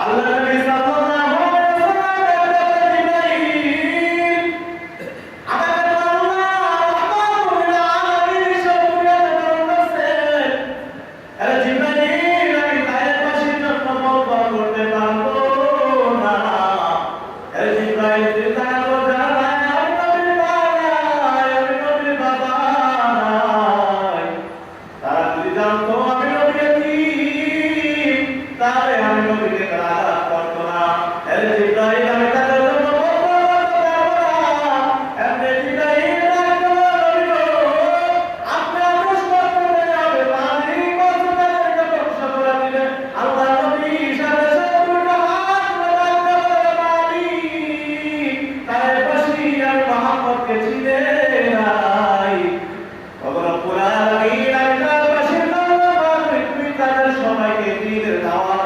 আল্লাহ তাহলে আমি নবীকে আঘাত না। Diri dengan